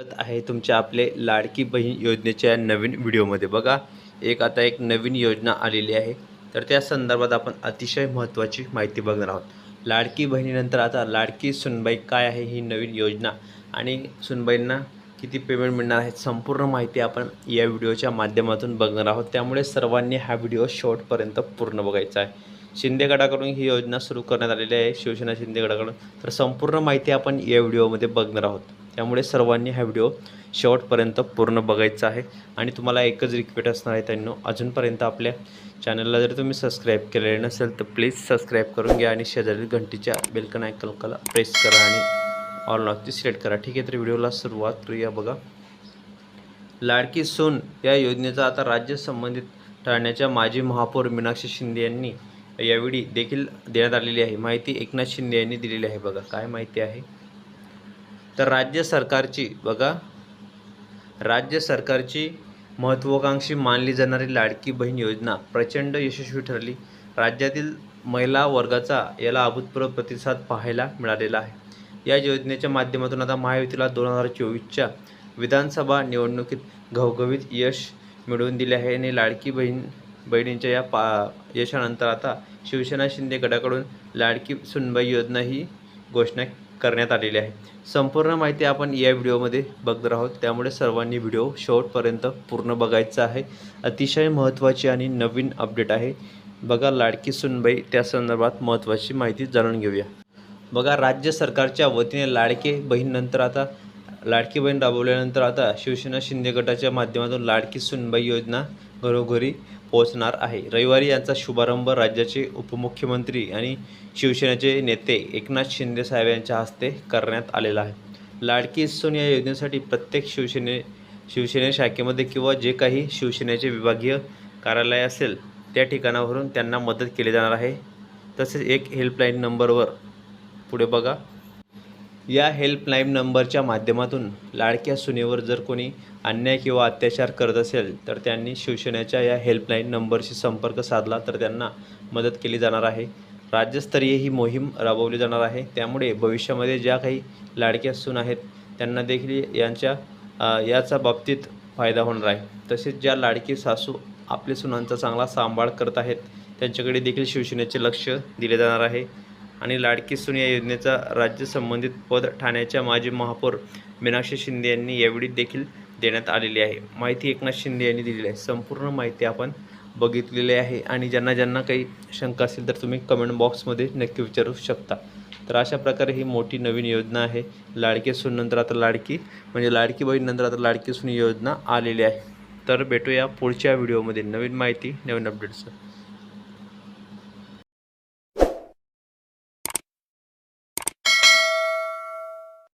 स्वागत आहे तुमच्या आपले लाडकी बहीण योजनेच्या नवीन व्हिडिओमध्ये. बघा एक आता एक नवीन योजना आलेली आहे. तर त्या संदर्भात आपण अतिशय महत्त्वाची माहिती बघणार आहोत. लाडकी बहिणीनंतर आता लाडकी सुनबाई काय आहे ही नवीन योजना आणि सुनबाईंना किती पेमेंट मिळणार आहे संपूर्ण माहिती आपण या व्हिडिओच्या माध्यमातून बघणार आहोत. त्यामुळे सर्वांनी हा व्हिडिओ शेवटपर्यंत पूर्ण बघायचा आहे. शिंदे गटाकडून ही योजना सुरू करण्यात आलेली आहे शिवसेना शिंदे गटाकडून तर संपूर्ण माहिती आपण या व्हिडिओमध्ये बघणार आहोत. त्यामुळे सर्वांनी हा व्हिडिओ शेवटपर्यंत पूर्ण बघायचा आहे. आणि तुम्हाला एकच रिक्वेस्ट असणार आहे त्यांना अजूनपर्यंत आपल्या चॅनलला जर तुम्ही सबस्क्राईब केलेले नसेल तर प्लीज सबस्क्राईब करून घ्या आणि शेजारील घंटीच्या बेलकन आयकनला प्रेस करा आणि ऑल नॉकची सिलेक्ट करा. ठीक आहे तर व्हिडिओला सुरुवात करूया बघा. लाडकी सून या योजनेचा आता राज्य संबंधित ठाण्याच्या माजी महापौर मीनाक्षी शिंदे यांनी यावेळी देखील देण्यात आलेली आहे. माहिती एकनाथ शिंदे यांनी दिलेली आहे बघा. काय माहिती आहे? तर राज्य सरकारची बघा. राज्य सरकारची महत्त्वाकांक्षी मानली जाणारी लाडकी बहीण योजना प्रचंड यशस्वी ठरली. राज्यातील महिला वर्गाचा याला अभूतपूर्व प्रतिसाद पाहायला मिळालेला आहे. या योजनेच्या माध्यमातून आता महायुतीला दोन हजार चोवीसच्या विधानसभा निवडणुकीत घवघवीत यश मिळवून दिले आहे आणि लाडकी बहीण बहिणींच्या या पा यशानंतर आता शिवसेना शिंदे गटाकडून लाडकी सुनबाई योजना ही घोषणा करण्यात आलेली आहे. संपूर्ण माहिती आपण या व्हिडिओमध्ये बघणार आहोत. त्यामुळे सर्वांनी व्हिडिओ शेवटपर्यंत पूर्ण बघायचा आहे. अतिशय महत्त्वाची आणि नवीन अपडेट आहे. बघा लाडकी सुनबाई त्या संदर्भात महत्त्वाची माहिती जाणून घेऊया. बघा राज्य सरकारच्या वतीने लाडके बहीणनंतर आता लाडकी बहीण राबवल्यानंतर आता शिवसेना शिंदे गटाच्या माध्यमातून लाडकी सुनबाई योजना घरोघरी पोहोचणार आहे. रविवारी यांचा शुभारंभ राज्याचे उपमुख्यमंत्री आणि शिवसेनेचे नेते एकनाथ शिंदे साहेब यांच्या हस्ते करण्यात आलेला आहे. लाडकी सून या योजनेसाठी प्रत्येक शिवसेने शिवसेने शाखेमध्ये किंवा जे काही शिवसेनेचे विभागीय कार्यालय असेल त्या ठिकाणावरून त्यांना मदत केली जाणार आहे. तसेच एक हेल्पलाईन नंबरवर पुढे बघा. या हेल्पलाईन नंबरच्या माध्यमातून लाडक्या सुनेवर जर कोणी अन्याय किंवा अत्याचार करत असेल तर त्यांनी शिवसेनेच्या या हेल्पलाईन नंबरशी संपर्क साधला तर त्यांना मदत केली जाणार आहे. राज्यस्तरीय ही मोहीम राबवली जाणार आहे. त्यामुळे भविष्यामध्ये ज्या काही लाडक्या सून आहेत त्यांना देखील यांच्या याचा बाबतीत फायदा होणार आहे. तसेच ज्या लाडकी सासू आपल्या सुनांचा चांगला सांभाळ करत आहेत त्यांच्याकडे देखील शिवसेनेचे लक्ष दिले जाणार आहे. आणि लाडकी सून या योजनेचा राज्य संबंधित पद ठाण्याच्या माजी महापौर मीनाक्षी शिंदे यांनी यावेळी देखील देण्यात आलेली आहे. माहिती एकनाथ शिंदे यांनी दिलेली आहे. संपूर्ण माहिती आपण बघितलेली आहे आणि ज्यांना ज्यांना काही शंका असेल तर तुम्ही कमेंट बॉक्समध्ये नक्की विचारू शकता. तर अशा प्रकारे ही मोठी नवीन योजना आहे. लाडकी सून नंतर आता लाडकी म्हणजे लाडकी बहीण नंतर आता लाडकी सून योजना आलेली आहे. तर भेटूया पुढच्या व्हिडिओमध्ये नवीन माहिती नवीन अपडेट्स